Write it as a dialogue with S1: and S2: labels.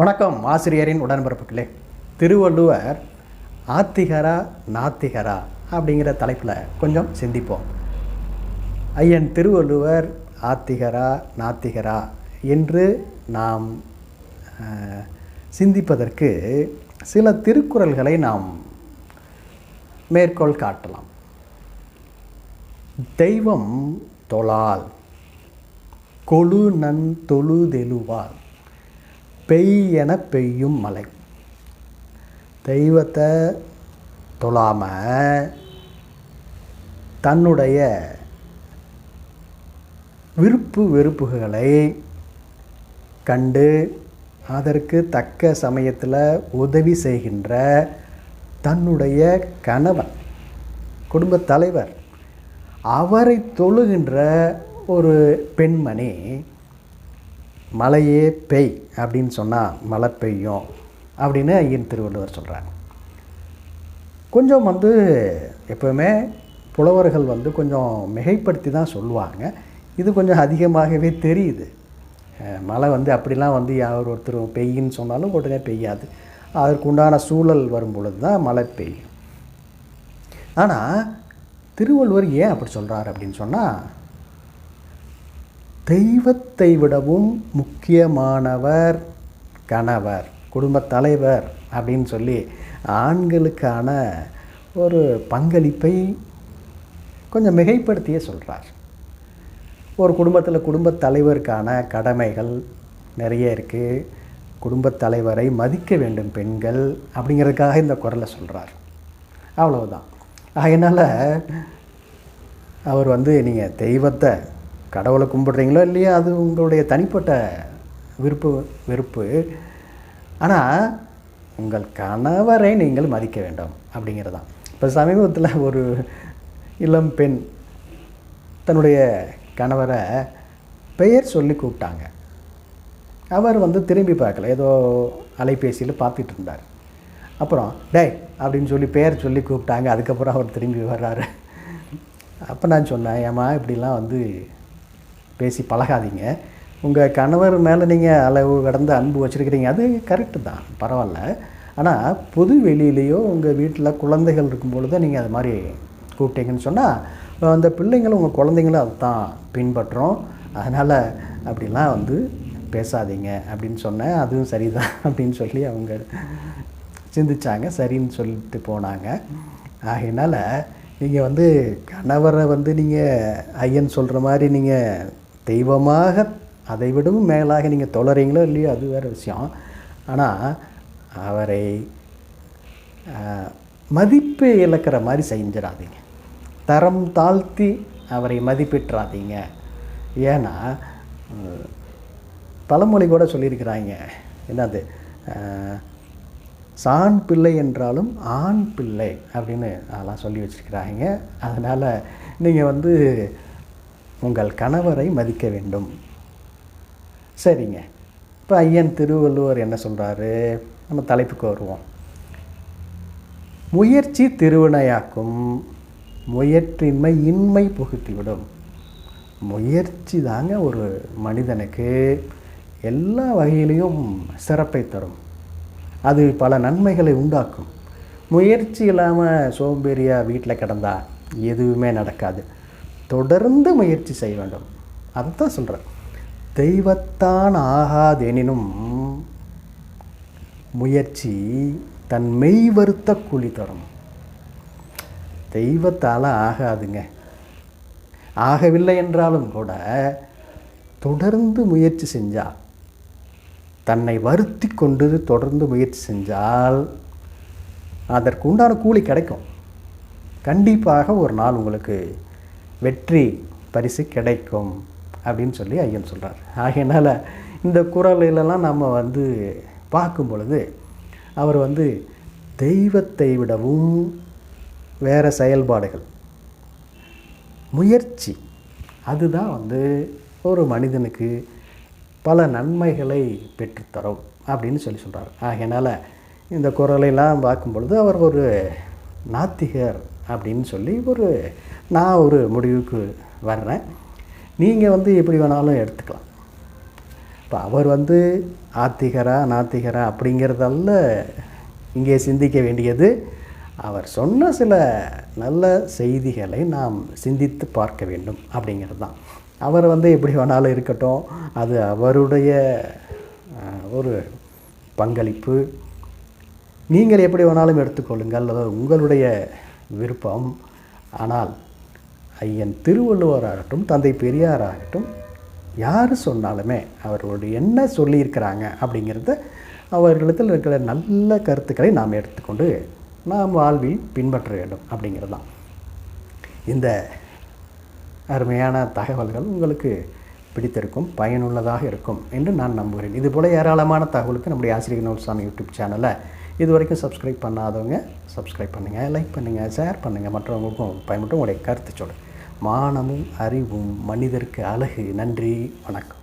S1: வணக்கம் ஆசிரியரின் உடன்பிறப்புகளே. திருவள்ளுவர் ஆத்திகரா நாத்திகரா அப்படிங்கிற தலைப்பில் கொஞ்சம் சிந்திப்போம். ஐயன் திருவள்ளுவர் ஆத்திகரா நாத்திகரா என்று நாம் சிந்திப்பதற்கு சில திருக்குறள்களை நாம் மேற்கோள் காட்டலாம். தெய்வம் தொழால் கொழு நன் தொழுதெழுவாள் பெய் என பெய்யும் மலை. தெய்வத்தை தொழாமல் தன்னுடைய விருப்பு வெறுப்புகளை கண்டு அதற்கு தக்க சமயத்தில் உதவி செய்கின்ற தன்னுடைய கணவன் குடும்பத் தலைவர் அவரை தொழுகின்ற ஒரு பெண்மணி மழையே பெய் அப்படின்னு சொன்னால் மழை பெய்யும் அப்படின்னு ஐயன் திருவள்ளுவர் சொல்கிறார் கொஞ்சம் வந்து எப்போவுமே புலவர்கள் வந்து கொஞ்சம் மிகைப்படுத்தி தான் சொல்லுவாங்க. இது கொஞ்சம் அதிகமாகவே தெரியுது. மழை வந்து அப்படிலாம் வந்து யார் ஒருத்தர் பெய்யின்னு சொன்னாலும் உடனே பெய்யாது. அதற்கு உண்டான சூழல் வரும் பொழுது தான் மழை பெய்யும். ஆனால் திருவள்ளுவர் ஏன் அப்படி சொல்கிறார் அப்படின்னு சொன்னால் தெய்வத்தை விடவும் முக்கியமானவர் கணவர் குடும்பத் தலைவர் அப்படின்னு சொல்லி ஆண்களுக்கான ஒரு பங்களிப்பை கொஞ்சம் மிகைப்படுத்தியே சொல்கிறார் ஒரு குடும்பத்தில் குடும்பத் தலைவருக்கான கடமைகள் நிறைய இருக்குது குடும்பத் தலைவரை மதிக்க வேண்டும் பெண்கள் அப்படிங்கிறதுக்காக இந்த குரலை சொல்கிறார் அவ்வளவுதான். அதனால் அவர் வந்து நீங்கள் தெய்வத்தை கடவுளை கும்பிடுறீங்களோ இல்லையோ அது உங்களுடைய தனிப்பட்ட விருப்பு வெறுப்பு. ஆனால் உங்கள் கணவரை நீங்கள் மதிக்க வேண்டும் அப்படிங்கிறது தான் இப்போ சமீபத்தில் ஒரு இளம் பெண் தன்னுடைய கணவரை பெயர் சொல்லி கூப்பிட்டாங்க. அவர் வந்து திரும்பி பார்க்கல. ஏதோ அலைபேசியில் பார்த்துட்டு இருந்தார். அப்புறம் டேய் அப்படின்னு சொல்லி பெயர் சொல்லி கூப்பிட்டாங்க. அதுக்கப்புறம் அவர் திரும்பி வர்றாரு. அப்போ நான் சொன்னேன் ஏம்மா இப்படிலாம் வந்து பேசி பழகாதீங்க. உங்கள் கணவர் மேலே நீங்கள் அளவு கடந்த அன்பு வச்சுருக்கிறீங்க. அது கரெக்டு தான். பரவாயில்ல. ஆனால் பொது வெளியிலேயோ உங்கள் வீட்டில் குழந்தைகள் இருக்கும் பொழுது நீங்கள் அது மாதிரி கூப்பிட்டீங்கன்னு சொன்னால் அந்த பிள்ளைங்களும் உங்கள் குழந்தைங்களும் அதை தான் பின்பற்றும். அதனால் அப்படிலாம் வந்து பேசாதீங்க அப்படின்னு சொன்னேன். அதுவும் சரிதான் அப்படின்னு சொல்லி அவங்க சிந்திச்சாங்க. சரின்னு சொல்லிட்டு போனாங்க. ஆகையினால் நீங்கள் வந்து கணவரை வந்து நீங்கள் ஐயன் சொல்கிற மாதிரி நீங்கள் தெய்வமாக அதை விடவும் மேலாக நீங்கள் தொழறீங்களோ இல்லையோ அது வேறு விஷயம். ஆனால் அவரை மதிப்பு இழக்கிற மாதிரி செஞ்சிடாதீங்க. தரம் தாழ்த்தி அவரை மதிப்பிட்டுறாதீங்க ஏன்னா தலைமொழி பழமொழி கூட சொல்லியிருக்கிறாங்க. என்னது? சாண் பிள்ளை என்றாலும் ஆண் பிள்ளை அப்படின்னு அதெல்லாம் சொல்லி வச்சுருக்கிறாங்க. அதனால் நீங்கள் வந்து உங்கள் கணவரை மதிக்க வேண்டும். சரிங்க. இப்போ ஐயன் திருவள்ளுவர் என்ன சொல்கிறாரு நம்ம தலைப்புக்கு வருவோம். முயற்சி திருவினையாக்கும் முயற்றின்மை இன்மை புகுத்திவிடும். முயற்சி தாங்க ஒரு மனிதனுக்கு எல்லா வகையிலையும் சிறப்பை தரும். அது பல நன்மைகளை உண்டாக்கும். முயற்சி இல்லாமல் சோம்பேறியாக வீட்டில் கிடந்தா எதுவுமே நடக்காது. தொடர்ந்து முயற்சி செய்ய வேண்டும். அதுதான் சொல்கிறேன் தெய்வத்தான் ஆகாதெனினும் முயற்சி தன் மெய் வருத்த கூலி தரும். தெய்வத்தால் ஆகாதுங்க. ஆகவில்லை என்றாலும் கூட தொடர்ந்து முயற்சி செஞ்சால் தன்னை வருத்தி கொண்டு தொடர்ந்து முயற்சி செஞ்சால் அதற்கு உண்டான கூலி கிடைக்கும். கண்டிப்பாக ஒரு நாள் உங்களுக்கு வெற்றி பரிசு கிடைக்கும் அப்படின்னு சொல்லி ஐயன் சொல்கிறார் ஆகையினால் இந்த குரலிலெல்லாம் நம்ம வந்து பார்க்கும் பொழுது அவர் வந்து தெய்வத்தை விடவும் வேறு செயல்பாடுகள். முயற்சி. அதுதான் வந்து ஒரு மனிதனுக்கு பல நன்மைகளை பெற்றுத்தரும் அப்படின்னு சொல்லி சொல்கிறார் ஆகையினால் இந்த குரலையெல்லாம் பார்க்கும் பொழுது அவர் ஒரு நாத்திகர் அப்படின்னு சொல்லி ஒரு நான் ஒரு முடிவுக்கு வர்றேன். நீங்கள் வந்து எப்படி வேணாலும் எடுத்துக்கலாம். இப்போ அவர் வந்து ஆத்திகரா நாத்திகரா அப்படிங்கிறதல்ல இங்கே சிந்திக்க வேண்டியது. அவர் சொன்ன சில நல்ல செய்திகளை நாம் சிந்தித்து பார்க்க வேண்டும் அப்படிங்கிறது தான் அவர் வந்து எப்படி வேணாலும் இருக்கட்டும். அது அவருடைய ஒரு பங்களிப்பு. நீங்கள் எப்படி வேணாலும் எடுத்துக்கொள்ளுங்கள். அது உங்களுடைய விருப்பம். ஆனால் ஐயன் திருவள்ளுவராகட்டும் தந்தை பெரியாராகட்டும் யார் சொன்னாலுமே அவர்களுடைய என்ன சொல்லியிருக்கிறாங்க அப்படிங்கிறத அவர்களிடத்தில் இருக்கிற நல்ல கருத்துக்களை நாம் எடுத்துக்கொண்டு நாம் வாழ்வில் பின்பற்ற வேண்டும் அப்படிங்கிறது தான் இந்த அருமையான தகவல்கள் உங்களுக்கு பிடித்திருக்கும் பயனுள்ளதாக இருக்கும் என்று நான் நம்புகிறேன். இதுபோல் ஏராளமான தகவலுக்கு நம்முடைய ஆசிரியர் நோட்ஸான யூடியூப் சேனலை இது வரைக்கும் சப்ஸ்கிரைப் பண்ணாதவங்க சப்ஸ்கிரைப் பண்ணுங்கள் லைக் பண்ணுங்கள் ஷேர் பண்ணுங்கள் மற்றவங்களுக்கும் பயன்பட்டு உங்களுடைய கருத்து சொல்லுங்கள் மானமும் அறிவும் மனிதருக்கு அழகு. நன்றி வணக்கம்.